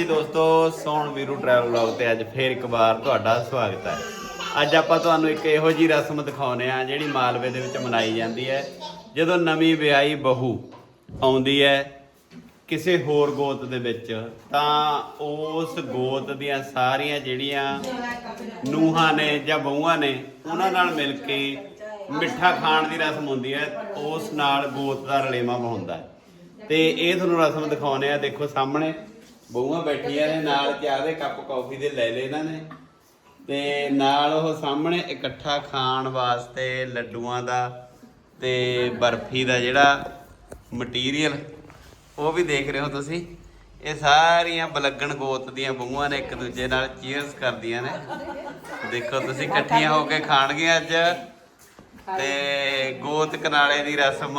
ਜੀ ਦੋਸਤੋ, ਸੋਹਣ Veeru travel vlog ਤੇ ਅੱਜ ਫੇਰ ਇੱਕ ਵਾਰ ਤੁਹਾਡਾ ਸਵਾਗਤ ਹੈ। ਅੱਜ ਆਪਾਂ ਤੁਹਾਨੂੰ ਇੱਕ ਇਹੋ ਜੀ ਰਸਮ ਦਿਖਾਉਨੇ ਆ ਜਿਹੜੀ ਮਾਲਵੇ ਦੇ ਵਿੱਚ ਮਨਾਈ ਜਾਂਦੀ ਹੈ। ਜਦੋਂ ਨਵੀਂ ਵਿਆਹੀ ਬਹੂ ਆਉਂਦੀ ਹੈ ਕਿਸੇ ਹੋਰ ਗੋਤ ਦੇ ਵਿੱਚ, ਤਾਂ ਉਸ ਗੋਤ ਦੀਆਂ ਸਾਰੀਆਂ ਜਿਹੜੀਆਂ ਨੂਹਾਂ ਨੇ ਜਾਂ ਬਹੂਆਂ ਨੇ, ਉਹਨਾਂ ਨਾਲ ਮਿਲ ਕੇ ਮਿੱਠਾ ਖਾਣ ਦੀ ਰਸਮ ਹੁੰਦੀ ਹੈ। ਉਸ ਨਾਲ ਗੋਤ ਦਾ ਰਲੇਵਾ ਹੁੰਦਾ ਹੈ। ਤੇ ਇਹ ਤੁਹਾਨੂੰ ਰਸਮ ਦਿਖਾਉਨੇ ਆ, ਦੇਖੋ ਸਾਹਮਣੇ। ਬਹੂਆਂ ਬੈਠੀਆਂ ਨੇ ਨਾਲ ਚਾਹ ਦੇ ਕੱਪ ਕਾਫੀ ਦੇ ਲੈ ਲਏ ਇਹਨਾਂ ਨੇ। ਤੇ ਨਾਲ ਉਹ ਸਾਹਮਣੇ ਇਕੱਠਾ ਖਾਣ ਵਾਸਤੇ ਲੱਡੂਆਂ ਦਾ ਤੇ ਬਰਫੀ ਦਾ ਜਿਹੜਾ ਮਟੀਰੀਅਲ ਉਹ ਵੀ ਦੇਖ ਰਹੇ ਹੋ ਤੁਸੀਂ। ਇਹ ਸਾਰੀਆਂ ਬਲੱਗਣ ਗੋਤ ਦੀਆਂ ਬਹੂਆਂ ਨੇ ਇੱਕ ਦੂਜੇ ਨਾਲ ਚੀਅਰਸ ਕਰਦੀਆਂ ਨੇ। ਦੇਖੋ ਤੁਸੀਂ ਇਕੱਠੀਆਂ ਹੋ ਕੇ ਖਾਣਗੀਆਂ ਅੱਜ। ਤੇ ਗੋਤ ਕਨਾਲੇ ਦੀ ਰਸਮ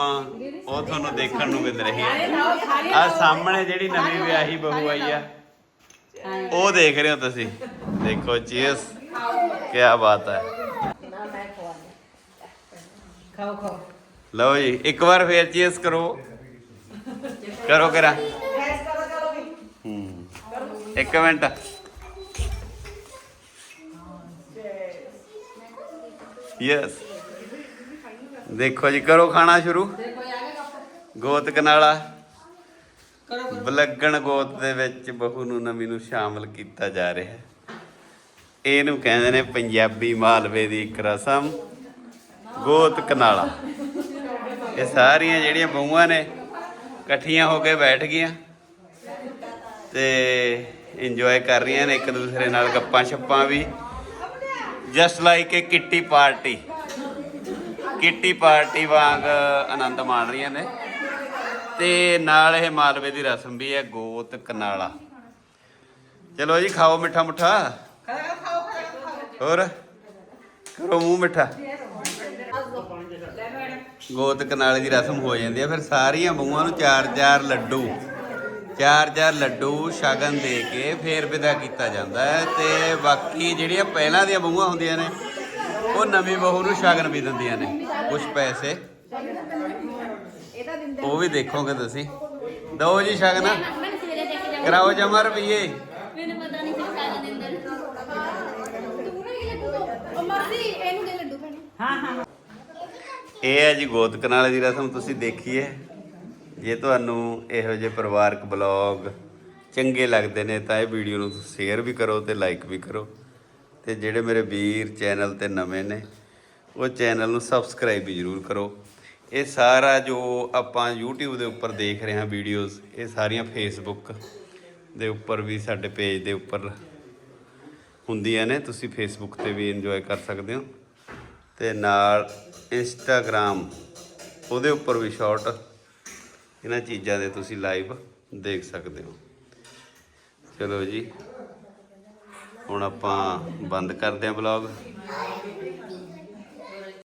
ਉਹ ਤੁਹਾਨੂੰ ਦੇਖਣ ਨੂੰ ਮਿਲ ਰਹੀ ਹੈ। ਆ ਸਾਹਮਣੇ ਜਿਹੜੀ ਨਵੀਂ ਵਿਆਹੀ ਬਹੂ ਆਈ ਆ, ਉਹ ਦੇਖ ਰਹੇ ਹੋ ਤੁਸੀਂ। ਦੇਖੋ ਚੀਅਰਸ ਕੀ ਬਾਤ ਹੈ। ਖਾਓ ਖਾਓ ਲਓ ਜੀ, ਇੱਕ ਵਾਰ ਫੇਰ ਚੀਅਰਸ ਕਰੋ। ਕਰੋ ਕਰਾ। ਹੂੰ। ਇੱਕ ਮਿੰਟ। ਯੈਸ ਦੇਖੋ ਜੀ, ਕਰੋ ਖਾਣਾ ਸ਼ੁਰੂ। ਗੋਤ ਕਨਾਲਾ ਬਲੱਗਣ ਗੋਤ ਦੇ ਵਿੱਚ ਬਹੂ ਨੂੰ ਨਵੀਂ ਨੂੰ ਸ਼ਾਮਲ ਕੀਤਾ ਜਾ ਰਿਹਾ ਹੈ। ਇਹਨੂੰ ਕਹਿੰਦੇ ਨੇ ਪੰਜਾਬੀ ਮਾਲਵੇ ਦੀ ਇੱਕ ਰਸਮ ਗੋਤ ਕਨਾਲਾ ਇਹ ਸਾਰੀਆਂ ਜਿਹੜੀਆਂ ਬਹੂਆਂ ਨੇ, ਇਕੱਠੀਆਂ ਹੋ ਕੇ ਬੈਠ ਗਈਆਂ ਤੇ ਇੰਜੋਏ ਕਰ ਰਹੀਆਂ ਨੇ ਇੱਕ ਦੂਸਰੇ ਨਾਲ ਗੱਪਾਂ ਛੱਪਾਂ ਵੀ। Just like a kitty party kitty party ਵਾਂਗ ਆਨੰਦ ਮਾਣ ਰਹੀਆਂ ਨੇ। ਤੇ ਨਾਲ ਇਹ ਮਾਲਵੇ ਦੀ ਰਸਮ ਵੀ ਹੈ, ਗੋਤ ਕਨਾਲਾ। ਚਲੋ ਜੀ, ਖਾਓ ਮਿੱਠਾ ਮੁੱਠਾ। ਹੋਰ? ਕਰੋ ਮੂੰਹ ਮਿੱਠਾ। ਗੋਤ ਕਨਾਲੇ ਦੀ ਰਸਮ ਹੋ ਜਾਂਦੀ ਹੈ, ਫਿਰ ਸਾਰੀਆਂ ਬਹੂਆਂ ਨੂੰ ਚਾਰ ਚਾਰ ਲੱਡੂ, ਚਾਰ ਚਾਰ ਲੱਡੂ ਸ਼ਗਨ ਦੇ ਕੇ ਫੇਰ ਵਿਦਾ ਕੀਤਾ ਜਾਂਦਾ ਹੈ। ਤੇ ਬਾਕੀ ਜਿਹੜੀਆਂ ਪਹਿਲਾਂ ਦੀਆਂ ਬਹੂਆਂ ਹੁੰਦੀਆਂ ਨੇ ਉਹ ਨਵੀਂ ਬਹੂ ਨੂੰ ਸ਼ਗਨ ਵੀ ਦਿੰਦੀਆਂ ਨੇ ਕੁਝ ਪੈਸੇ। ਉਹ ਵੀ ਦੇਖੋਗੇ ਤੁਸੀਂ। ਦੋ ਜੀ ਸ਼ਗਨ। ਦੇਖ ਕਰਾਓ ਜਮਾ ਰੁਪਈਏ। ਮੈਨੂੰ ਪਤਾ ਨਹੀਂ ਸੀ ਸਾਰਾ ਦਿਨ ਦਿਨ ਤੂੰ ਨਾ। ਲੱਡੂ ਉਹ ਮਾਸੀ ਇਹਨੂੰ ਦੇ ਲੱਡੂ ਭੈਣੇ ਹਾਂ ਹਾਂ। ਇਹ ਹੈ ਜੀ ਗੋਤ ਕਨਾਲੇ ਦੀ ਰਸਮ ਤੁਸੀਂ ਦੇਖੀਏ। ਜੇ ਤੁਹਾਨੂੰ ਇਹੋ ਜਿਹੇ ਪਰਿਵਾਰਕ ਬਲੌਗ ਚੰਗੇ ਲੱਗਦੇ ਨੇ ਤਾਂ ਇਹ ਵੀਡੀਓ ਨੂੰ ਸ਼ੇਅਰ ਵੀ ਕਰੋ ਤੇ ਲਾਈਕ ਵੀ ਕਰੋ। ਤੇ ਜਿਹੜੇ ਮੇਰੇ ਵੀਰ ਚੈਨਲ ਤੇ ਨਵੇਂ ਨੇ, ਉਹ ਚੈਨਲ ਨੂੰ ਸਬਸਕ੍ਰਾਈਬ ਵੀ ਜ਼ਰੂਰ ਕਰੋ। ਇਹ ਸਾਰਾ ਜੋ ਆਪਾਂ YouTube ਦੇ ਉੱਪਰ ਦੇਖ ਰਹੇ ਹਾਂ ਵੀਡੀਓਜ਼ ਇਹ ਸਾਰੀਆਂ Facebook ਦੇ ਉੱਪਰ ਵੀ ਸਾਡੇ ਪੇਜ ਦੇ ਉੱਪਰ ਹੁੰਦੀਆਂ ਨੇ। ਤੁਸੀਂ Facebook ਤੇ ਵੀ ਇੰਜੋਏ ਕਰ ਸਕਦੇ ਹੋ। ਤੇ ਨਾਲ ਇੰਸਟਾਗ੍ਰam ਉਹਦੇ ਉੱਪਰ ਵੀ ਸ਼ਾਰਟ ਇਹਨਾਂ ਚੀਜ਼ਾਂ ਦੇ ਤੁਸੀਂ ਲਾਈਵ ਦੇਖ ਸਕਦੇ ਹੋ। ਚਲੋ ਜੀ। ਹੁਣ ਆਪਾਂ ਬੰਦ ਕਰਦੇ ਹਾਂ ਬਲੌਗ